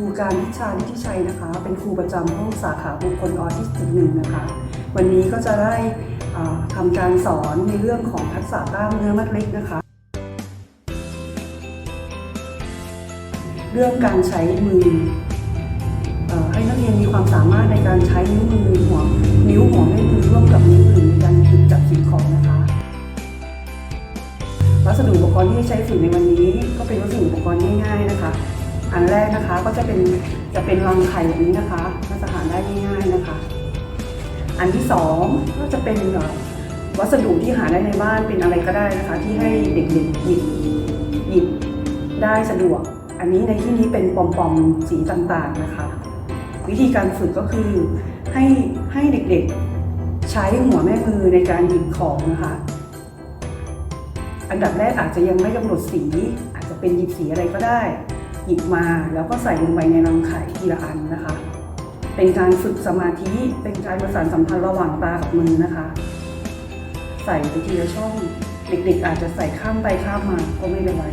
รูการวิชาลิทิชัยนะคะ เป็นครูประจำห้องสาขาบุคคลออทิสติกหนึ่งนะคะ วันนี้ก็จะได้อ่าทำการสอนในเรื่องของทักษะกล้ามเนื้อมัดเล็กนะคะ เรื่องการใช้มือเอ่อให้นักเรียนมีความสามารถในการใช้นิ้วมือหัวนิ้วหัวแม่มือร่วมกับนิ้วอื่นในการหยิบจับสิ่งของนะคะวัสดุอุปกรณ์ที่ใช้ฝึกในวันนี้ ก็เป็นวัสดุอุปกรณ์ง่ายๆนะคะ อันแรกนะคะก็จะเป็นจะเป็นรังไข่แบบนี้นะคะก็จะหาได้ง่ายๆนะคะ อันที่สองก็จะเป็นวัสดุที่หาได้ในบ้านเป็นอะไรก็ได้นะคะ ที่ให้เด็กๆหยิบหยิบได้สะดวก อันนี้ในที่นี้เป็นปอมๆสีต่างๆนะคะ วิธีการฝึกก็คือให้ให้เด็กๆใช้หัวแม่มือในการหยิบของนะคะอันดับแรกอาจจะยังไม่กำหนดสีอาจจะเป็นหยิบสีอะไรก็ได้ ยิบมาแล้วก็ใส่ลงไปในรังไข่ทีละอันนะคะ เป็นการฝึกสมาธิ เป็นการประสานสัมพันธ์ระหว่างตากับมือนะคะ ใส่ไปทีละช่องเด็กๆอาจจะใส่ข้ามไปข้ามมาก็ไม่เป็นไร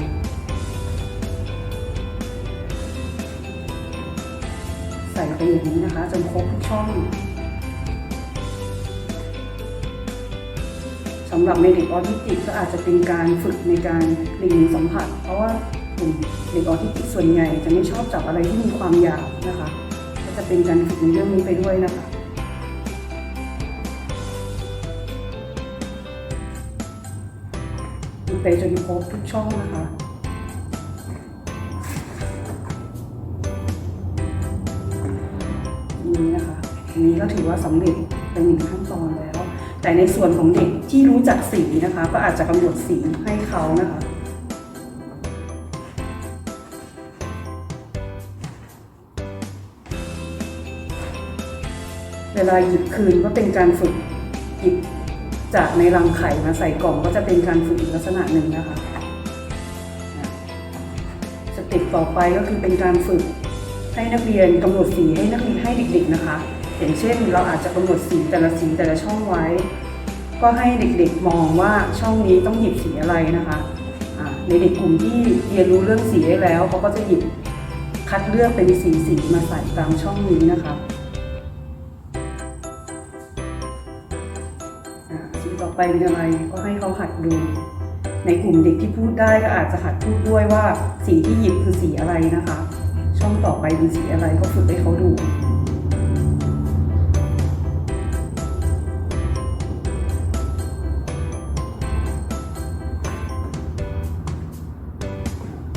ใส่ไปอย่างนี้นะคะจนครบทุกช่องสำหรับในเด็กออทิสติกก็อาจจะเป็นการฝึกในการเรียนสัมผัส เพราะว่า กลุ่มเด็กออทิสติกส่วนใหญ่จะไม่ชอบจับอะไรที่มีความยาวนะคะ ก็จะเป็นการฝึกในเรื่องนี้ไปด้วยนะคะดูไปจนครบทุกช่องนะคะนี้นะคะอันนี้ก็ถือว่าสำเร็จเป็นหนึ่งขั้นตอนแล้ว แต่ในส่วนของเด็กที่รู้จักสีนะคะ ก็อาจจะกำหนดสีให้เขานะคะ เวลาหยิบคืนก็เป็นการฝึกหยิบจากในรังไข่มาใส่กล่องก็จะเป็นการฝึกอีกลักษณะหนึ่งนะคะสเต็ปต่อไปก็คือเป็นการฝึกให้นักเรียนกำหนดสีให้นักเรียนให้เด็กๆนะคะ อย่างเช่น เราอาจจะกำหนดสีแต่ละสีแต่ละช่องไว้ ก็ให้เด็กๆมองว่าช่องนี้ต้องหยิบสีอะไรนะคะในเด็กกลุ่มที่เรียนรู้เรื่องสีได้แล้วเขาก็จะหยิบคัดเลือกเป็นสีสีๆมาใส่ตามช่องนี้นะคะ ต่อไปเป็นอะไรก็ให้เขาหัดดู ในกลุ่มเด็กที่พูดได้ก็อาจจะหัดพูดด้วยว่าสีที่หยิบคือสีอะไรนะคะ ช่องต่อไปเป็นสีอะไรก็ฝึกให้เขาดู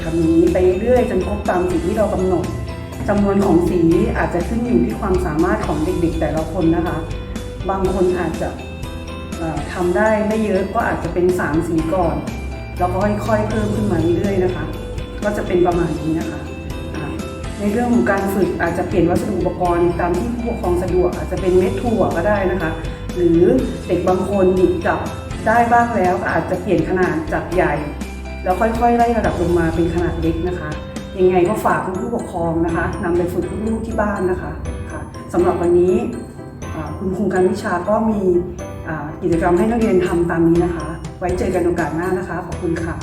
ทำอย่างนี้ไปเรื่อยจนครบตามสีที่เรากำหนดจำนวนของสีอาจจะขึ้นอยู่ที่ความสามารถของเด็กๆ แต่ละคนนะคะ บางคนอาจจะ ทำได้ไม่เยอะก็อาจจะเป็น3สีก่อนแล้วก็ค่อยๆเพิ่มขึ้นมาเรื่อยๆนะคะ ก็จะเป็นประมาณนี้นะคะ ในเรื่องของการฝึกอาจจะเปลี่ยนวัสดุอุปกรณ์ตามที่ผู้ปกครองสะดวกอาจจะเป็นเม็ดถั่วก็ได้นะคะ หรือเด็กบางคนหยิบจับได้บ้างแล้วก็อาจจะเปลี่ยนขนาดจากใหญ่ แล้วค่อยๆไล่ระดับลงมาเป็นขนาดเล็กนะคะ ยังไงก็ฝากผู้ปกครองนะคะนำไปฝึกลูกๆที่บ้านนะคะค่ะสำหรับวันนี้คุณครูการวิชาก็มี กิจกรรมให้นักเรียนทำตามนี้นะคะ ไว้เจอกันโอกาสหน้านะคะ ขอบคุณค่ะ